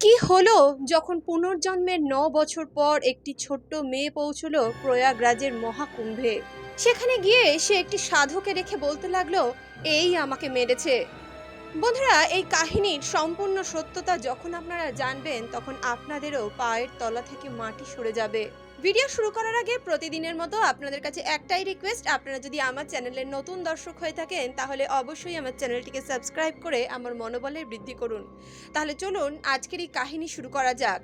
কি হলো? যখন পুনর্জন্মের ন বছর পর একটি ছোট্ট মেয়ে পৌঁছলো প্রয়াগরাজের মহাকুম্ভে। সেখানে গিয়ে সে একটি সাধুকে রেখে বলতে লাগল, এই আমাকে মেরেছে। বন্ধুরা, এই কাহিনীর সম্পূর্ণ সত্যতা যখন আপনারা জানবেন, তখন আপনাদেরও পায়ের তলা থেকে মাটি সরে যাবে। ভিডিও শুরু করার আগে প্রতিদিনের মতো আপনাদের কাছে একটাই রিকোয়েস্ট আপনারা যদি আমার চ্যানেলের নতুন দর্শক হয়ে থাকেন, তাহলে অবশ্যই আমার চ্যানেলটিকে সাবস্ক্রাইব করে আমার মনোবলের বৃদ্ধি করুন। তাহলে চলুন আজকের এই কাহিনী শুরু করা যাক।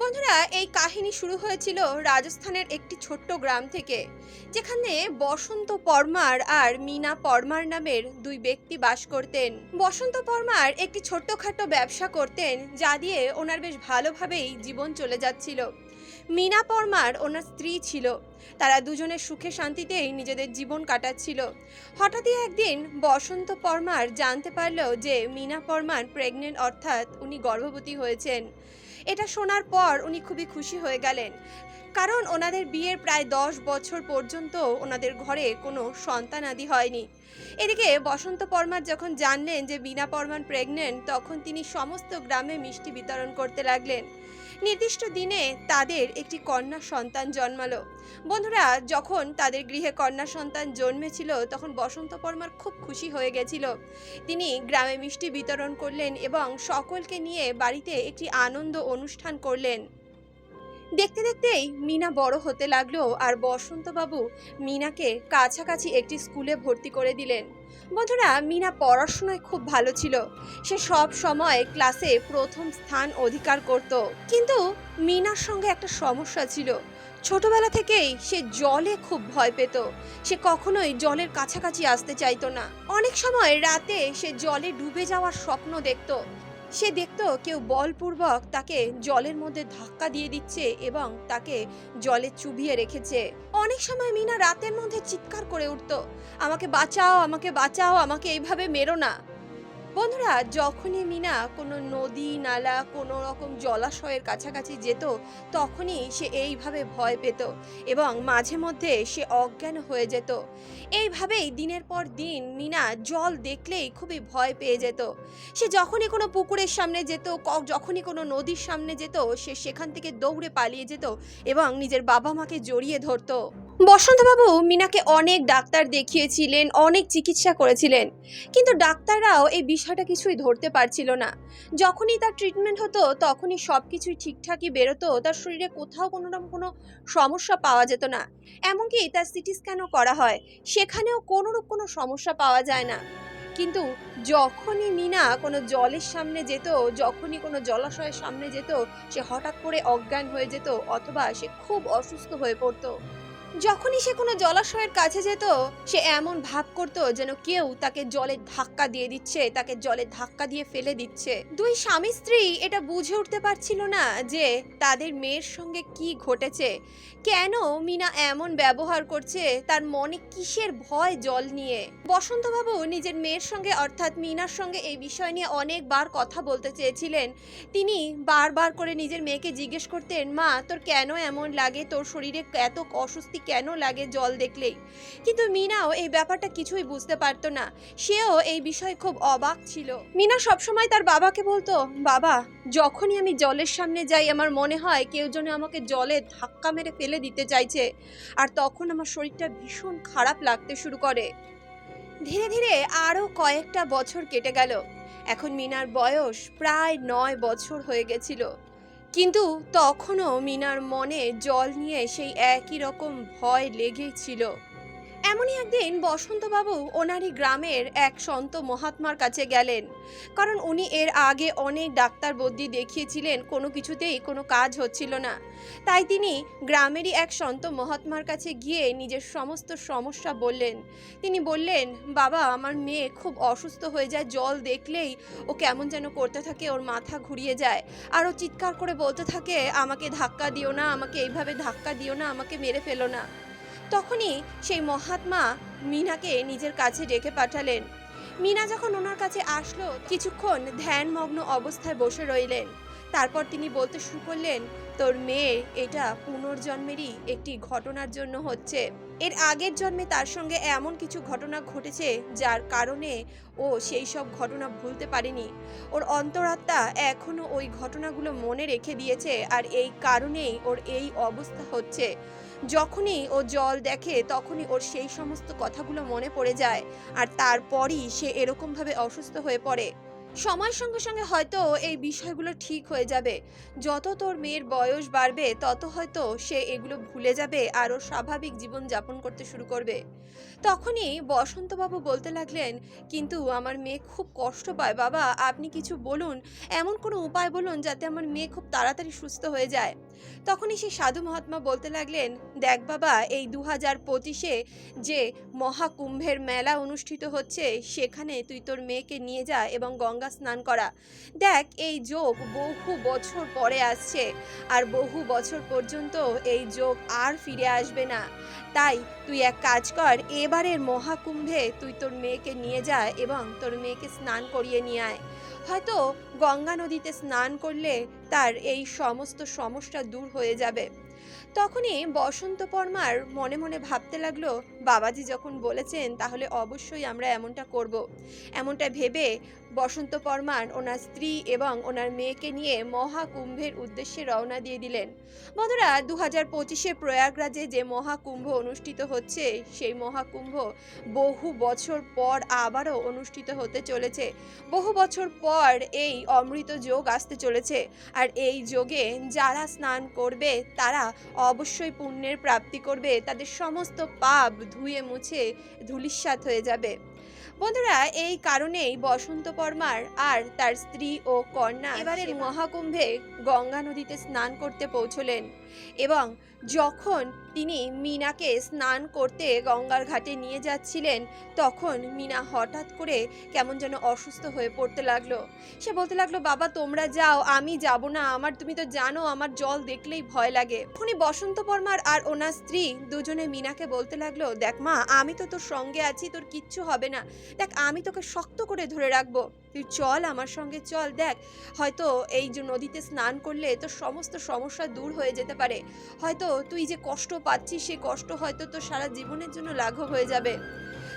বন্ধুরা, এই কাহিনী শুরু হয়েছিল রাজস্থানের একটি ছোট্ট গ্রাম থেকে, যেখানে বসন্ত পরমার আর মিনা পরমার নামের দুই ব্যক্তি বাস করতেন। বসন্ত পরমার একটি ছোট্টখাটো ব্যবসা করতেন, যা দিয়ে ওনার বেশ ভালোভাবেই জীবন চলে যাচ্ছিল। মিনা পরমার ওনার স্ত্রী ছিল। তারা দুজনে সুখে শান্তিতেই নিজেদের জীবন কাটাচ্ছিল। হঠাৎই একদিন বসন্ত পরমার জানতে পারল যে মিনা পরমার প্রেগনেন্ট অর্থাৎ উনি গর্ভবতী হয়েছেন। এটা শোনার পর উনি খুবই খুশি হয়ে গেলেন। কারণ ওনাদের বিয়ের প্রায় দশ বছর পর্যন্ত ওনাদের ঘরে কোনো সন্তান আদি হয়নি। এদিকে বসন্ত পরমার যখন জানলেন যে বিনা পরমান প্রেগনেন্ট তখন তিনি সমস্ত গ্রামে মিষ্টি বিতরণ করতে লাগলেন। নির্দিষ্ট দিনে তাদের একটি কন্যা সন্তান জন্মালো। বন্ধুরা, যখন তাদের গৃহে কন্যা সন্তান জন্মেছিল, তখন বসন্ত পরমার খুব খুশি হয়ে গেছিল। তিনি গ্রামে মিষ্টি বিতরণ করলেন এবং সকলকে নিয়ে বাড়িতে একটি আনন্দ অনুষ্ঠান করলেন। দেখতে দেখতেই মিনা বড় হতে লাগল আর বসন্তবাবু মিনাকে কাছাকাছি একটি স্কুলে ভর্তি করে দিলেন। বন্ধুরা, মিনা পড়াশোনায় খুব ভালো ছিল। সে সব সময় ক্লাসে প্রথম স্থান অধিকার করত। কিন্তু মিনার সঙ্গে একটা সমস্যা ছিল। ছোটবেলা থেকেই সে জলে খুব ভয় পেত। সে কখনোই জলের কাছাকাছি আসতে চাইতো না। অনেক সময় রাতে সে জলে ডুবে যাওয়ার স্বপ্ন দেখতো। সে দেখত কেউ বলপূর্বক তাকে জলের মধ্যে ধাক্কা দিয়ে দিচ্ছে এবং তাকে জলে চুবিয়ে রেখেছে। অনেক সময় মিনা রাতের মধ্যে চিৎকার করে উঠতো, আমাকে বাঁচাও আমাকে বাঁচাও, আমাকে এইভাবে মেরো না। বন্ধুরা, যখনই মিনা কোনো নদী, নালা, কোনো রকম জলাশয়ের কাছাকাছি যেত, তখনই সে এইভাবে ভয় পেত এবং মাঝে মধ্যে সে অজ্ঞান হয়ে যেত। এইভাবেই দিনের পর দিন মিনা জল দেখলেই খুবই ভয় পেয়ে যেত। সে যখনই কোনো পুকুরের সামনে যেত যখনই কোনো নদীর সামনে যেত, সে সেখান থেকে দৌড়ে পালিয়ে যেত এবং নিজের বাবা মাকে জড়িয়ে ধরতো। বসন্তবাবু মিনাকে অনেক ডাক্তার দেখিয়েছিলেন, অনেক চিকিৎসা করেছিলেন। কিন্তু ডাক্তাররাও এই বিষয়টা কিছুই ধরতে পারছিল না। যখনই তার ট্রিটমেন্ট হতো, তখনই সব কিছুই ঠিকঠাকই বেরোতো, তার শরীরে কোথাও কোনো রকম কোনো সমস্যা পাওয়া যেত না। এমনকি তার সিটি স্ক্যানও করা হয়, সেখানেও কোনোরূপ কোনো সমস্যা পাওয়া যায় না। কিন্তু যখনই মিনা কোনো জলের সামনে যেত, যখনই কোনো জলাশয়ের সামনে যেত, সে হঠাৎ করে অজ্ঞান হয়ে যেত, অথবা সে খুব অসুস্থ হয়ে পড়তো। যখনই সে কোনো জলাশয়ের কাছে যেত, সে এমন ভাব করতো যেন কেউ তাকে জলে ধাক্কা দিয়ে দিচ্ছে, তাকে জলে ধাক্কা দিয়ে ফেলে দিচ্ছে। দুই স্বামী স্ত্রী এটা বুঝে উঠতে পারছিল না যে তাদের মেয়ের সঙ্গে কি ঘটেছে। কেন মিনা এমন ব্যবহার করছে তার মনে কিসের ভয় জল নিয়ে? বসন্তবাবু নিজের মেয়ের সঙ্গে অর্থাৎ মিনার সঙ্গে এই বিষয় নিয়ে অনেকবার কথা বলতে চেয়েছিলেন। তিনি বারবার করে নিজের মেয়েকে জিজ্ঞেস করতেন, মা, তোর কেন এমন লাগে? তোর শরীরে এত অস্বস্তি কেন লাগে জল দেখলেই। কিন্তু মিনাও এই ব্যাপারটা কিছুই বুঝতে পারতো না। সেও এই বিষয়ে খুব অবাক ছিল। মিনা সবসময় তার বাবাকে বলতো, বাবা, যখনই আমি জলের সামনে যাই, আমার মনে হয় কেউ যেন আমাকে জলে ধাক্কা মেরে ফেলে দিতে চাইছে। আর তখন আমার শরীরটা ভীষণ খারাপ লাগতে শুরু করে। ধীরে ধীরে আরও কয়েকটা বছর কেটে গেল। এখন মিনার বয়স প্রায় নয় বছর হয়ে গেছিল। কিন্তু তখনও মিনার মনে জল নিয়ে সেই একই রকম ভয় লেগেই ছিল এমনই একদিন বসন্তবাবু ওনারই গ্রামের এক সন্ত মহাত্মার কাছে গেলেন। কারণ উনি এর আগে অনেক ডাক্তার বদ্যি দেখিয়েছিলেন, কোনো কিছুতেই কোনো কাজ হচ্ছিল না। তাই তিনি গ্রামেরই এক সন্ত মহাত্মার কাছে গিয়ে নিজের সমস্ত সমস্যা বললেন। তিনি বললেন, বাবা, আমার মেয়ে খুব অসুস্থ হয়ে যায়, জল দেখলেই ও কেমন যেন করতে থাকে, ওর মাথা ঘুরিয়ে যায়। আর ও চিৎকার করে বলতে থাকে, আমাকে ধাক্কা দিও না, আমাকে এইভাবে ধাক্কা দিও না, আমাকে মেরে ফেলো না। তখনই সেই মহাত্মা মিনাকে নিজের কাছে ডেকে পাঠালেন। মিনা যখন ওনার কাছে আসলো, কিছুক্ষণ ধ্যানমগ্ন অবস্থায় বসে রইলেন। তারপর তিনি বলতে শুরু করলেন, তোর মেয়ে এটা পুনর্জন্মেরই একটি ঘটনার জন্য হচ্ছে। এর আগের জন্মে তার সঙ্গে এমন কিছু ঘটনা ঘটেছে যার কারণে ও সেই সব ঘটনা ভুলতে পারেনি। ওর অন্তরাত্মা এখনও ওই ঘটনাগুলো মনে রেখে দিয়েছে আর এই কারণেই ওর এই অবস্থা হচ্ছে। যখনই ও জল দেখে তখনই ওর সেই সমস্ত কথাগুলো মনে পড়ে যায় আর তারপরই সে এরকমভাবে অসুস্থ হয়ে পড়ে। সময়ের সঙ্গে সঙ্গে হয়তো এই বিষয়গুলো ঠিক হয়ে যাবে। যত তোর মেয়ের বয়স বাড়বে, তত হয়তো সে এগুলো ভুলে যাবে আর স্বাভাবিক জীবন যাপন করতে শুরু করবে। তখনই বসন্তবাবু বলতে লাগলেন, কিন্তু আমার মেয়ে খুব কষ্ট পায়, বাবা, আপনি কিছু বলুন, এমন কোনো উপায় বলুন যাতে আমার মেয়ে খুব তাড়াতাড়ি সুস্থ হয়ে যায়? তখনই সেই সাধু মহাত্মা বলতে লাগলেন, দেখ বাবা, এই দু হাজার পঁচিশে যে মহাকুম্ভের মেলা অনুষ্ঠিত হচ্ছে, সেখানে তুই তোর মেয়েকে নিয়ে যা এবং গঙ্গা স্নান করা। দেখ, এই যোগ বহু বছর পরে আসছে, আর বহু বছর পর্যন্ত এই যোগ আর ফিরে আসবে না। তাই তুই এক কাজ কর এবারের মহাকুম্ভে তুই তোর মেয়েকে নিয়ে যায় এবং তোর মেয়েকে স্নান করিয়ে নিয়ে আয়। হয়তো গঙ্গা নদীতে স্নান করলে তার এই সমস্ত সমস্যা দূর হয়ে যাবে। তখনই বসন্ত পরমার মনে মনে ভাবতে লাগল, বাবাজি যখন বলেছেন তাহলে অবশ্যই আমরা এমনটা করব। এমনটা ভেবে বসন্ত পরমার ওনার স্ত্রী এবং ওনার মেয়েকে নিয়ে মহাকুম্ভের উদ্দেশ্যে রওনা দিয়ে দিলেন। বন্ধুরা দু হাজার পঁচিশে প্রয়াগরাজে যে মহাকুম্ভ অনুষ্ঠিত হচ্ছে, সেই মহাকুম্ভ বহু বছর পর আবারও অনুষ্ঠিত হতে চলেছে। বহু বছর পর এই অমৃত যোগ আসতে চলেছে। আর এই যোগে যারা স্নান করবে, তারা অবশ্যই পুণ্যের প্রাপ্তি করবে তাদের সমস্ত পাপ ধুয়ে মুছে ধুলিস্বাত হয়ে যাবে। বন্ধুরা এই কারণেই বসন্ত পরমার আর তার স্ত্রী ও কন্যা এবারের মহাকুম্ভে গঙ্গা নদীতে স্নান করতে পৌঁছলেন। এবং যখন তিনি মিনাকে স্নান করতে গঙ্গার ঘাটে নিয়ে যাচ্ছিলেন, তখন মিনা হঠাৎ করে কেমন যেন অসুস্থ হয়ে পড়তে লাগল। সে বলতে লাগল, বাবা, তোমরা যাও, আমি যাব না, আমার, তুমি তো জানো, আমার জল দেখলেই ভয় লাগে। তখনই বসন্ত পরমার আর ওনার স্ত্রী দুজনে মিনাকে বলতে লাগল, দেখ মা, আমি তো তোর সঙ্গে আছি, তোর কিচ্ছু হবে না। দেখ, আমি তোকে শক্ত করে ধরে রাখব। তুই চল আমার সঙ্গে চল, দেখ, হয়তো এই যে নদীতে স্নান করলে তোর সমস্ত সমস্যা দূর হয়ে যেতে পারে। হয়তো তুই যে কষ্ট পাচ্ছিস সে কষ্ট হয়তো তোর সারা জীবনের জন্য লাঘব হয়ে যাবে।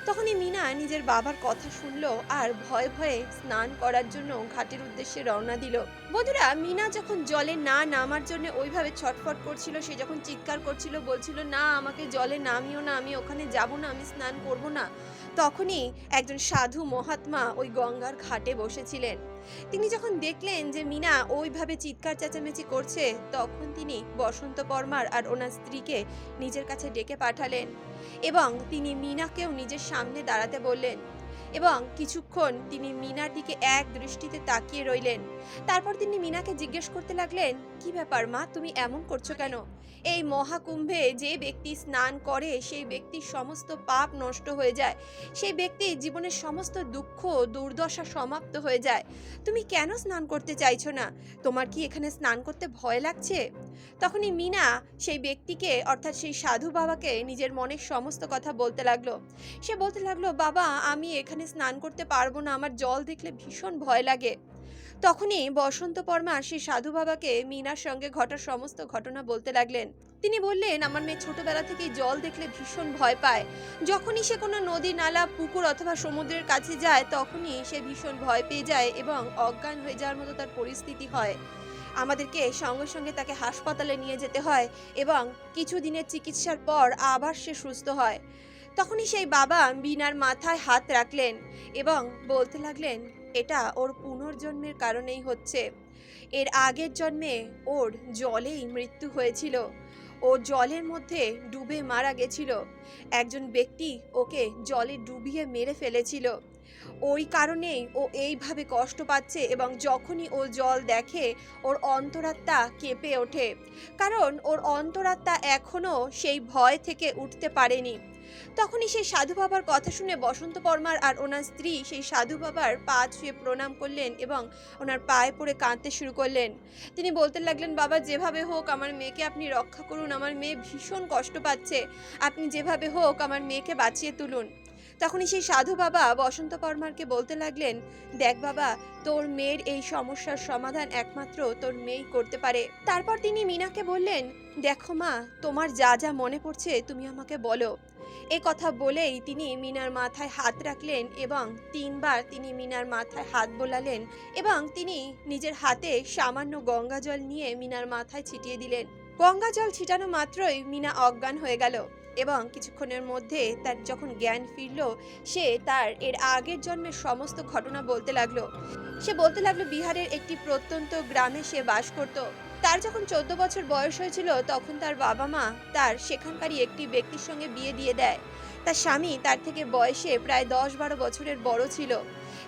তখনই মিনা নিজের বাবার কথা শুনলো আর ভয়ে ভয়ে স্নান করার জন্য ঘাটের উদ্দেশ্যে রওনা দিল। বন্ধুরা, মিনা যখন জলে না নামার জন্য ওইভাবে ছটফট করছিল, সে যখন চিৎকার করছিল, বলছিল, না, আমাকে জলে নামিও না, আমি ওখানে যাব না, আমি স্নান করব না। তখনই একজন সাধু মহাত্মা ওই গঙ্গার ঘাটে বসেছিলেন। তিনি যখন দেখলেন যে মিনা ওইভাবে চিৎকার চেঁচামেচি করছে, তখন তিনি বসন্ত পরমার আর ওনার স্ত্রীকে নিজের কাছে ডেকে পাঠালেন এবং তিনি মিনাকেও নিজের সামনে দাঁড়াতে বললেন এবং কিছুক্ষণ তিনি মিনার দিকে এক দৃষ্টিতে তাকিয়ে রইলেন। তারপর তিনি মিনাকে জিজ্ঞেস করতে লাগলেন, কি ব্যাপার মা, তুমি এমন করছ কেন? এই মহাকুম্ভে যে ব্যক্তি স্নান করে, সেই ব্যক্তির সমস্ত পাপ নষ্ট হয়ে যায়। সেই ব্যক্তির জীবনের সমস্ত দুঃখ, দুর্দশা সমাপ্ত হয়ে যায়। তুমি কেন স্নান করতে চাইছো না? তোমার কি এখানে স্নান করতে ভয় লাগছে? তখনই মিনা সেই ব্যক্তিকে, অর্থাৎ সেই সাধু বাবাকে নিজের মনের সমস্ত কথা বলতে লাগল। সে বলতে লাগল, বাবা, আমি এখানে স্নান করতে পারব না। আমার জল দেখলে ভীষণ ভয় লাগে। তখনই বসন্ত পরমা সেই সাধু বাবাকে মিনার সঙ্গে ঘটা সমস্ত ঘটনা বলতে লাগলেন। তিনি বললেন, আমার মেয়ে ছোটবেলা থেকেই জল দেখলে ভীষণ ভয় পায়। যখনই সে কোনো নদী, নালা, পুকুর অথবা সমুদ্রের কাছে যায়, তখনই সে ভীষণ ভয় পেয়ে যায় এবং অজ্ঞান হয়ে যাওয়ার মতো তার পরিস্থিতি হয়। আমাদেরকে সঙ্গে সঙ্গে তাকে হাসপাতালে নিয়ে যেতে হয় এবং কিছু দিনের চিকিৎসার পর আবার সে সুস্থ হয়। তখনই সেই বাবা বিনার মাথায় হাত রাখলেন এবং বলতে লাগলেন এটা ওর পুনর্জন্মের কারণেই হচ্ছে। এর আগের জন্মে ওর জলেই মৃত্যু হয়েছিল। ও জলের মধ্যে ডুবে মারা গেছিল। একজন ব্যক্তি ওকে জলে ডুবিয়ে মেরে ফেলেছিল। ওই কারণেই ও এইভাবে কষ্ট পাচ্ছে এবং যখনই ও জল দেখে, ওর অন্তরাত্মা কেঁপে ওঠে। কারণ ওর অন্তরাত্মা এখনও সেই ভয় থেকে উঠতে পারেনি। তখনই সেই সাধু বাবার কথা শুনে বসন্ত পরমার আর ওনার স্ত্রী সেই সাধু বাবার পা ছুঁয়ে প্রণাম করলেন এবং ওনার পায়ে পড়ে কাঁদতে শুরু করলেন। তিনি বলতে লাগলেন, বাবা, যেভাবে হোক আমার মেয়েকে আপনি রক্ষা করুন। আমার মেয়ে ভীষণ কষ্ট পাচ্ছে। আপনি যেভাবে হোক আমার মেয়েকে বাঁচিয়ে তুলুন। তখনই সেই সাধু বাবা বসন্ত পরমারকে বলতে লাগলেন, দেখ বাবা, তোর মেয়ের এই সমস্যার সমাধান একমাত্র তোর মেয়েই করতে পারে। তারপর তিনি মিনাকে বললেন, দেখো মা, তোমার যা যা মনে পড়ছে তুমি আমাকে বলো। এ কথা বলেই তিনি মিনার মাথায় হাত রাখলেন এবং তিনবার তিনি মিনার মাথায় হাত বোলালেন এবং তিনি নিজের হাতে সামান্য গঙ্গা জল নিয়ে মিনার মাথায় ছিটিয়ে দিলেন। গঙ্গা জল ছিটানো মাত্রই মিনা অজ্ঞান হয়ে গেল এবং কিছুক্ষণের মধ্যে তার যখন জ্ঞান ফিরল, সে তার এর আগের জন্মের সমস্ত ঘটনা বলতে লাগল। সে বলতে লাগল বিহারের একটি প্রত্যন্ত গ্রামে সে বাস করত। তার যখন চোদ্দ বছর বয়স হয়েছিল, তখন তার বাবা মা তার সেখানকারই একটি ব্যক্তির সঙ্গে বিয়ে দিয়ে দেয়। তার স্বামী তার থেকে বয়সে প্রায় দশ বারো বছরের বড় ছিল।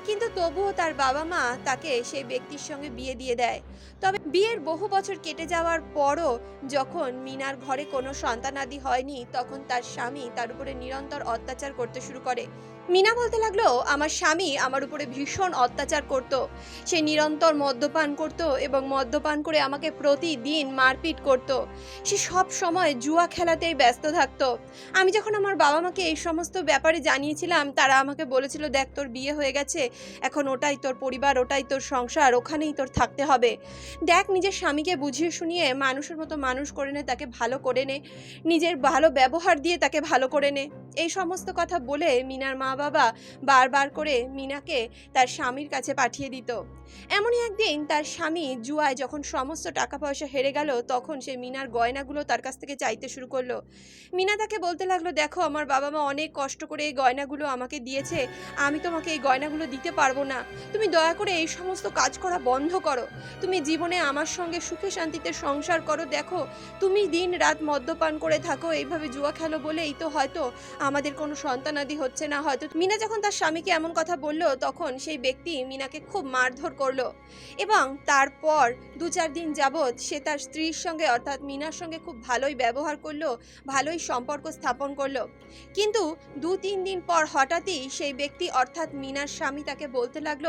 কিন্তু তবুও তার বাবা মা তাকে সেই ব্যক্তির সঙ্গে বিয়ে দিয়ে দেয়। তবে বিয়ের বহু বছর কেটে যাওয়ার পরও যখন মিনার ঘরে কোনো সন্তানাদি হয়নি, তখন তার স্বামী তার উপরে নিরন্তর অত্যাচার করতে শুরু করে। মিনা বলতে লাগল, আমার স্বামী আমার উপরে ভীষণ অত্যাচার করত। সে নিরন্তর মদ্যপান করত এবং মদ্যপান করে আমাকে প্রতিদিন মারপিট করত। সে সব সময় জুয়া খেলাতেই ব্যস্ত থাকতো। আমি যখন আমার বাবা মাকে এই সমস্ত ব্যাপারে জানিয়েছিলাম, তারা আমাকে বলেছিল, দেখ, তোর বিয়ে হয়ে গেছে, এখন ওটাই তোর পরিবার, ওটাই তোর সংসার, ওখানেই তোর থাকতে হবে। দেখ, নিজের স্বামীকে বুঝিয়ে শুনিয়ে মানুষের মতো মানুষ করে নে, তাকে ভালো করে নে। নিজের ভালো ব্যবহার দিয়ে তাকে ভালো করে নে। এই সমস্ত কথা বলে মিনার মা বাবা বারবার করে মিনাকে তার স্বামীর কাছে পাঠিয়ে দিত। এমনই একদিন তার স্বামী জুয়ায় যখন সমস্ত টাকা পয়সা হেরে গেল, তখন সে মিনার গয়নাগুলো তার কাছ থেকে চাইতে শুরু করল। মিনা তাকে বলতে লাগল, দেখো, আমার বাবা মা অনেক কষ্ট করে এই গয়নাগুলো আমাকে দিয়েছে, আমি তোমাকে এই গয়নাগুলো দিতে পারব না। তুমি দয়া করে এই সমস্ত কাজ করা বন্ধ করো। তুমি জীবনে আমার সঙ্গে সুখে শান্তিতে সংসার করো। দেখো, তুমি দিন রাত মদ্যপান করে থাকো, এইভাবে জুয়া খেলো বলেই তো হয়তো আমাদের কোনো সন্তানাদি হচ্ছে না। হয়তো মিনা যখন তার স্বামীকে এমন কথা বলল, তখন সেই ব্যক্তি মিনাকে খুব মারধর করল এবং তারপর দু চার দিন যাবৎ সে তার স্ত্রীর সঙ্গে অর্থাৎ মিনার সঙ্গে খুব ভালোই ব্যবহার করল, ভালোই সম্পর্ক স্থাপন করল। কিন্তু দু তিন দিন পর হঠাৎই সেই ব্যক্তি অর্থাৎ মিনার স্বামী তাকে বলতে লাগল,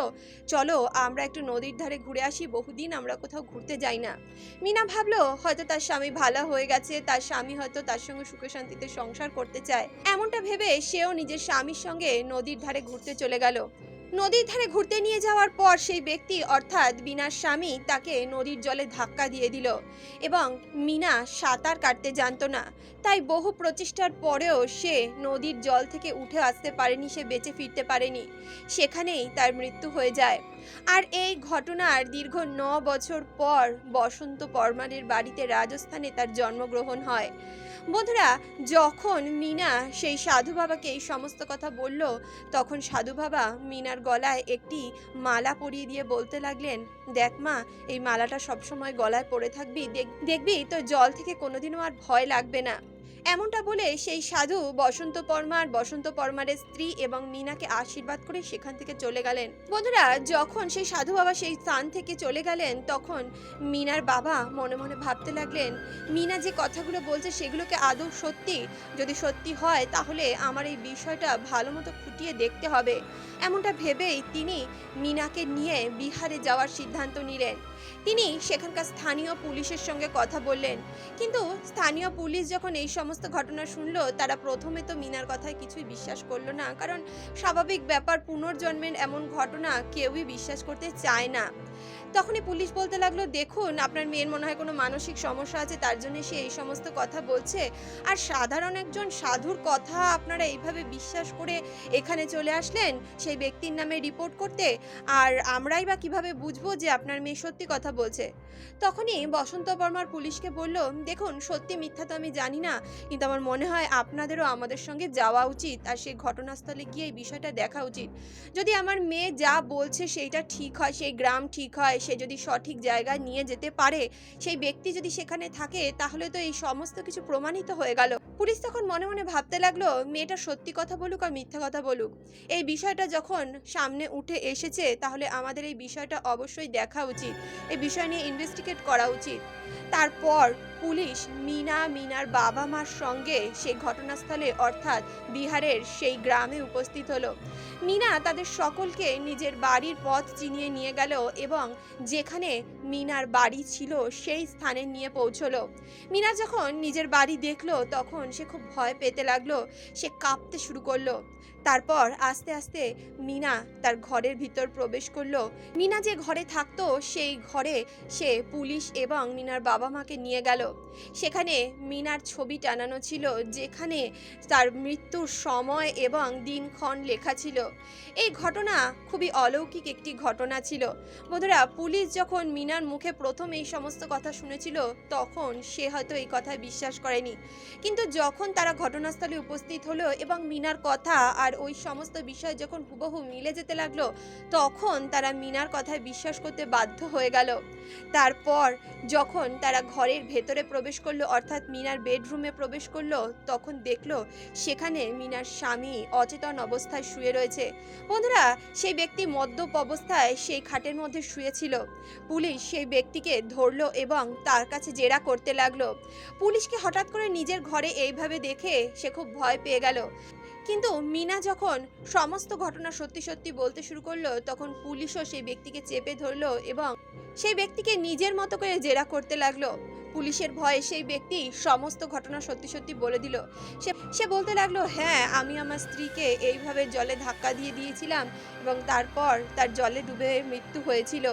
চলো, আমরা একটু নদীর ধারে ঘুরে আসি, বহুদিন আমরা কোথাও ঘুরতে যাই না। মিনা ভাবলো, হয়তো তার স্বামী ভালো হয়ে গেছে, তার স্বামী হয়তো তার সঙ্গে সুখে শান্তিতে সংসার করতে চায়। এমনটা ভেবে সেও নিজের স্বামীর সঙ্গে নদীর ধারে ঘুরতে চলে গেল। নদীর ধারে ঘুরতে নিয়ে যাওয়ার পর সেই ব্যক্তি অর্থাৎ বিনার স্বামী তাকে নদীর জলে ধাক্কা দিয়ে দিল এবং মিনা সাঁতার কাটতে জানতো না। তাই বহু প্রচেষ্টার পরেও সে নদীর জল থেকে উঠে আসতে পারেনি, সে বেঁচে ফিরতে পারেনি। সেখানেই তার মৃত্যু হয়ে যায়। আর এই ঘটনার দীর্ঘ ন বছর পর বসন্ত পরমারের বাড়িতে রাজস্থানে তার জন্মগ্রহণ হয়। বন্ধুরা, যখন মিনা সেই সাধু বাবাকে এই সমস্ত কথা বলল, তখন সাধু বাবা মিনার গলায় একটি মালা পরিয়ে দিয়ে বলতে লাগলেন, দেখ মা, এই মালাটা সবসময় গলায় পরে থাকবি, দেখ- দেখবি তো জল থেকে কোনোদিনও আর ভয় লাগবে না। এমনটা বলে সেই সাধু বসন্ত পরমার বসন্ত পরমারের স্ত্রী এবং মিনাকে আশীর্বাদ করে সেখান থেকে চলে গেলেন। বন্ধুরা, যখন সেই সাধু বাবা সেই স্থান থেকে চলে গেলেন, তখন মিনার বাবা মনে মনে ভাবতে লাগলেন, মিনা যে কথাগুলো বলছে সেগুলোকে আদৌ সত্যি? যদি সত্যি হয়, তাহলে আমার এই বিষয়টা ভালো মতো খুঁটিয়ে দেখতে হবে। এমনটা ভেবেই তিনি মিনাকে নিয়ে বিহারে যাওয়ার সিদ্ধান্ত নিলেন। তিনি সেখানকার স্থানীয় পুলিশের সঙ্গে কথা বললেন। কিন্তু স্থানীয় পুলিশ যখন এই সমস্ত ঘটনা শুনলো, তারা প্রথমে তো মিনার কথায় কিছুই বিশ্বাস করল না। কারণ স্বাভাবিক ব্যাপার, পুনর্জন্মের এমন ঘটনা কেউই বিশ্বাস করতে চায় না। তখনই পুলিশ বলতে লাগল, দেখুন, আপনার মেয়ের মনে হয় কোনো মানসিক সমস্যা আছে, তার জন্য সে এই সমস্ত কথা বলছে। আর সাধারণ একজন সাধুর কথা আপনারা এইভাবে বিশ্বাস করে এখানে চলে আসলেন, সেই ব্যক্তির নামে রিপোর্ট করতে, আর আমরাই বা কীভাবে বুঝব যে আপনার মেয়ে সত্যি কথা বলছে? তখনই বসন্ত বর্মার পুলিশকে বলল, দেখুন, সত্যি মিথ্যা তো আমি জানি না, কিন্তু আমার মনে হয় আপনাদেরও আমাদের সঙ্গে যাওয়া উচিত, আর সেই ঘটনাস্থলে গিয়ে এই বিষয়টা দেখা উচিত। যদি আমার মেয়ে যা বলছে সেইটা ঠিক হয়, সেই গ্রাম ঠিক হয় সে যদি সঠিক জায়গায় নিয়ে যেতে পারে, সেই ব্যক্তি যদি সেখানে থাকে, তাহলে তো এই সমস্ত কিছু প্রমাণিত হয়ে গেল। পুলিশ তখন মনে মনে ভাবতে লাগল, মেয়েটা সত্যি কথা বলুক আর মিথ্যা কথা বলুক। এই বিষয়টা যখন সামনে উঠে এসেছে, তাহলে আমাদের এই বিষয়টা অবশ্যই দেখা উচিত। এই বিষয় নিয়ে ইনভেস্টিগেট করা উচিত। তারপর পুলিশ মিনা, মিনার বাবা মার সঙ্গে সেই ঘটনাস্থলে, অর্থাৎ বিহারের সেই গ্রামে উপস্থিত হলো। মিনা তাদের সকলকে নিজের বাড়ির পথ চিনিয়ে নিয়ে গেল এবং যেখানে মিনার বাড়ি ছিল, সেই স্থানে নিয়ে পৌঁছলো। মিনা যখন নিজের বাড়ি দেখল, তখন সে খুব ভয় পেতে লাগল সে কাঁপতে শুরু করল। তারপর আস্তে আস্তে মিনা তার ঘরের ভিতর প্রবেশ করল। মিনা যে ঘরে থাকতো, সেই ঘরে সে পুলিশ এবং মিনার বাবা মাকে নিয়ে গেল। সেখানে মিনার ছবি টানানো ছিল, যেখানে তার মৃত্যুর সময় এবং দিনক্ষণ লেখা ছিল। এই ঘটনা খুবই অলৌকিক একটি ঘটনা ছিল। বন্ধুরা, পুলিশ যখন মিনার মুখে প্রথম এই সমস্ত কথা শুনেছিল, তখন সে হয়তো এই কথায় বিশ্বাস করেনি। কিন্তু যখন তারা ঘটনাস্থলে উপস্থিত হলো এবং মিনার কথা আর ওই সমস্ত বিষয় যখন হুবহু মিলে যেতে লাগল, তখন তারা মিনার কথায় বিশ্বাস করতে বাধ্য হয়ে গেল। তারপর যখন তারা ঘরের ভেতরে প্রবেশ করল, অর্থাৎ মিনার বেডরুমে প্রবেশ করল, তখন দেখল সেখানে মিনার স্বামী অচেতন অবস্থায় শুয়ে রয়েছে। বন্ধুরা, সেই ব্যক্তি মদ্যপ অবস্থায় সেই খাটের মধ্যে শুয়েছিল। পুলিশ সেই ব্যক্তিকে ধরলো এবং তার কাছে জেরা করতে লাগল। পুলিশকে হঠাৎ করে নিজের ঘরে এইভাবে দেখে সে খুব ভয় পেয়ে গেল। কিন্তু মিনা যখন সমস্ত ঘটনা সত্যি সত্যি বলতে শুরু করল, তখন পুলিশও সেই ব্যক্তিকে চেপে ধরলো এবং সেই ব্যক্তিকে নিজের মতো করে জেরা করতে লাগল। পুলিশের ভয়ে সেই ব্যক্তি সমস্ত ঘটনা সত্যি সত্যি বলে দিল। সে সে বলতে লাগল হ্যাঁ আমি আমার স্ত্রীকে এইভাবে জলে ধাক্কা দিয়ে দিয়েছিলাম এবং তারপর তার জলে ডুবে মৃত্যু হয়েছিল।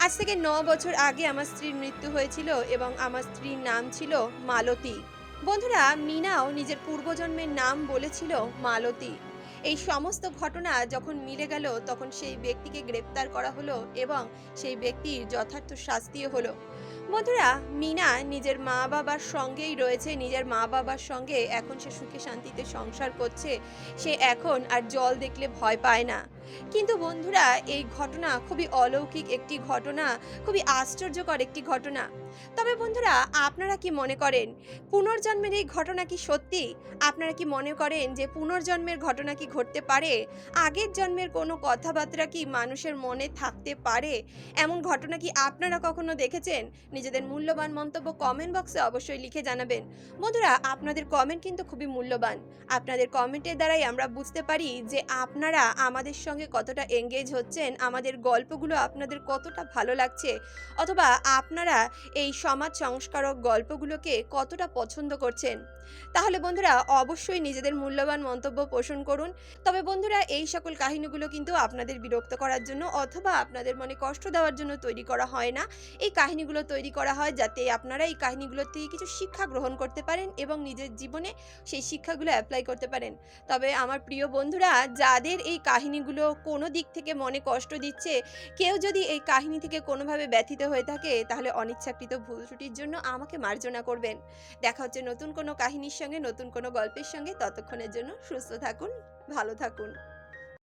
আজ থেকে ন বছর আগে আমার স্ত্রীর মৃত্যু হয়েছিল এবং আমার স্ত্রীর নাম ছিল মালতী। বন্ধুরা, মিনাও নিজের পূর্বজন্মের নাম বলেছিল মালতী। এই সমস্ত ঘটনা যখন মিলে গেল, তখন সেই ব্যক্তিকে গ্রেপ্তার করা হলো এবং সেই ব্যক্তির যথার্থ শাস্তিও হলো। বন্ধুরা, মিনা নিজের মা বাবার সঙ্গেই রয়েছে, নিজের মা বাবার সঙ্গে এখন সে সুখে শান্তিতে সংসার করছে, সে এখন আর জল দেখলে ভয় পায় না। কিন্তু বন্ধুরা, এই ঘটনা খুবই অলৌকিক একটি ঘটনা, খুবই আশ্চর্যকর একটি ঘটনা। তবে বন্ধুরা, আপনারা কি মনে করেন পুনর্জন্মের এই ঘটনা কি সত্যি? আপনারা কি মনে করেন যে পুনর্জন্মের ঘটনা কি ঘটতে পারে? আগের জন্মের কোনো কথাবার্তা কি মানুষের মনে থাকতে পারে? এমন ঘটনা কি আপনারা কখনো দেখেছেন? নিজেদের মূল্যবান মন্তব্য কমেন্ট বক্সে অবশ্যই লিখে জানাবেন। বন্ধুরা, আপনাদের কমেন্ট কিন্তু খুবই মূল্যবান। আপনাদের কমেন্টের দ্বারাই আমরা বুঝতে পারি যে আপনারা আমাদের সঙ্গে কতটা এঙ্গেজ হচ্ছেন, আমাদের গল্পগুলো আপনাদের কতটা ভালো লাগছে। অথবা আপনারা এই সমাজ সংস্কারক গল্পগুলোকে কতটা পছন্দ করছেন? তাহলে বন্ধুরা অবশ্যই নিজেদের মূল্যবান মন্তব্য পোষণ করুন। তবে বন্ধুরা এই সকল কাহিনীগুলো কিন্তু আপনাদের বিরক্ত করার জন্য অথবা আপনাদের মনে কষ্ট দেওয়ার জন্য তৈরি করা হয় না। এই কাহিনীগুলো তৈরি করা হয় যাতে আপনারা এই কাহিনীগুলোর থেকে কিছু শিক্ষা গ্রহণ করতে পারেন এবং নিজের জীবনে সেই শিক্ষাগুলো অ্যাপ্লাই করতে পারেন। তবে আমার প্রিয় বন্ধুরা, যাদের এই কাহিনীগুলো কোনো দিক থেকে মনে কষ্ট দিচ্ছে, কেউ যদি এই কাহিনী থেকে কোনোভাবে ব্যথিত হয়ে থাকে, তাহলে অনিচ্ছাকৃত ভুল ত্রুটির জন্য আমাকে মার্জনা করবেন। দেখা হচ্ছে নতুন কোনো কাহিনীর সঙ্গে, নতুন কোনো গল্পের সঙ্গে। ততক্ষণের জন্য সুস্থ থাকুন, ভালো থাকুন।